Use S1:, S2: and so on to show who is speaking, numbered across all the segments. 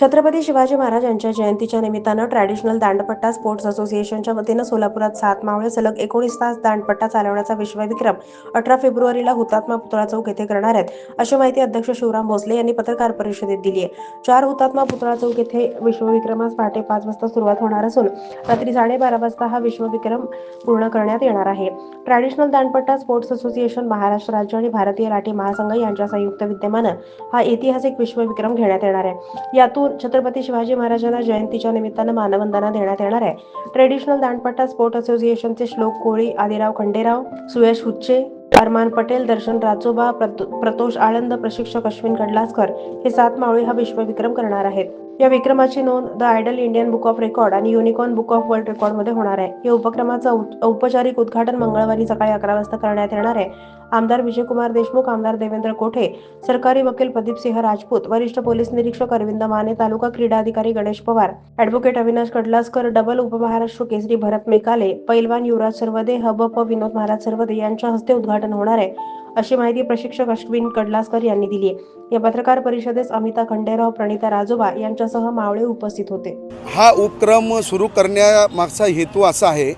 S1: छत्रपती शिवाजी महाराज यांच्या जयंतीच्या निमित्तानं ट्रॅडिशनल दांडपट्टा स्पोर्ट्स असोसिएशनच्या वतीनं सोलापुरात सात मावळे सलग एकोणीस तास दांडपट्टा चालवण्याचा विश्वविक्रम अठरा फेब्रुवारीला हुतात्मा पुतळा चौक येथे करणार आहेत. अशी माहिती अध्यक्ष शिवराम भोसले यांनी पत्रकार परिषदेत दिली आहे. चार हुतात्मा पुतळा चौक येथे विश्वविक्रमास पहाटे पाच वाजता सुरुवात होणार असून रात्री साडेबारा वाजता हा विश्वविक्रम पूर्ण करण्यात येणार आहे. Traditional Dandpatta sports association Maharashtra राज्य आणि भारतीय लाठी महासंघ यांच्या संयुक्त विद्यमानं हा ऐतिहासिक विश्वविक्रम घेण्यात येणार आहे. यातून छत्रपती शिवाजी महाराजांना जयंतीच्या निमित्तानं मानवंदना देण्यात येणार आहे. ट्रेडिशनल दांडपट्टा स्पोर्ट असोसिएशनचे श्लोक कोळी आदिराव खंडेराव सुयश हुच्चे अरमान पटेल दर्शन राजोबा प्रतोष आळंद प्रशिक्षक अश्विन कडलासकर हे सात मावळी हा विश्वविक्रम करणार आहेत. या विक्रमाची नोंद the idol Indian book of record आणि युनिकॉर्न बुक ऑफ वर्ल्ड रेकॉर्डमध्ये होणार आहे. या उपक्रमाचं औपचारिक उद्घाटन मंगळवारी सकाळी अकरा वाजता करण्यात येणार आहे. आमदार विजयकुमार देशमुख आमदार देवेंद्र कोठे सरकारी वकील प्रदीपसिंह राजपूत वरिष्ठ पोलीस निरीक्षक अरविंद माने तालुका क्रीडा अधिकारी गणेश पवार अॅडव्होकेट अविनाश कडलासकर डबल उपमहाराष्ट्र केसरी भरत मेकाले पैलवान युवराज सर्वदे हब प विनोद महाराज सर्वदे यांच्या हस्ते उद्घाटन होणार आहे. अशी माहिती प्रशिक्षक अश्विन कडलासकर यांनी दिली आहे. या पत्रकार परिषदेस अमिता खंडेराव प्रणिता राजोबा यांच्यासह मावळे उपस्थित होते.
S2: हा उपक्रम सुरू करण्यामागचा हेतू असा आहे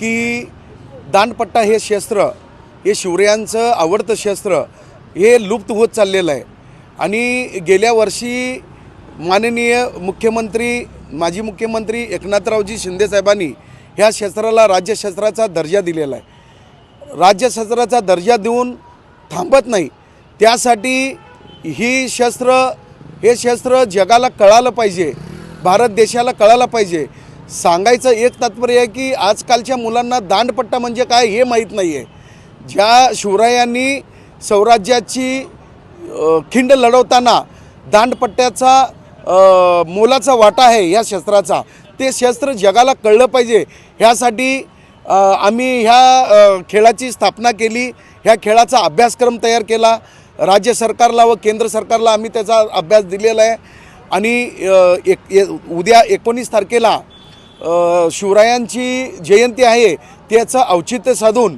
S2: की दांडपट्टा हे शस्त्र हे शिवरायांचं आवडतं शस्त्र हे लुप्त होत चाललेलं आहे. आणि गेल्या वर्षी माननीय मुख्यमंत्री माजी मुख्यमंत्री एकनाथरावजी शिंदेसाहेबांनी ह्या शस्त्राला राज्यशस्त्राचा दर्जा दिलेला आहे. राज्यशस्त्राचा दर्जा देऊन थांबत नाही. त्यासाठी ही शस्त्र हे शस्त्र जगाला कळालं पाहिजे भारत देशाला कळालं पाहिजे. सांगायचं एक तात्पर्य आहे की आजकालच्या मुलांना दांडपट्टा म्हणजे काय हे माहीत नाही आहे ज्या शिवरायांनी स्वराज्याची खिंड लढवताना दांडपट्ट्याचा मोलाचा वाटा आहे या शस्त्राचा ते शस्त्र जगाला कळलं पाहिजे. ह्यासाठी आम्ही ह्या खेळाची स्थापना केली ह्या खेळाचा अभ्यासक्रम तयार केला. राज्य सरकारला व केंद्र सरकारला आम्ही त्याचा अभ्यास दिलेला आहे. आणि एक ए- उद्या एकोणीस तारखेला शिवरायांची जयंती आहे त्याचं औचित्य साधून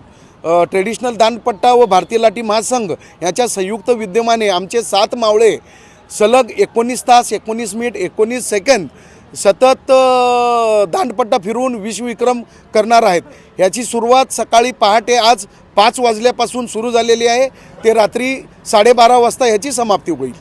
S2: ट्रेडिशनल दांडपट्टा व भारतीय लाठी महासंघ याच्या संयुक्त विद्यमाने आमचे सात मावळे सलग एकोणीस तास एकोणीस मिनिट एकोणीस सेकंद सतत दांडपट्टा फिरवून विश्वविक्रम करणार आहेत. याची सुरुवात सकाळी पहाटे आज पाच वाजल्यापासून सुरू झालेली आहे. ते रात्री साडेबारा वाजता याची समाप्ती होईल.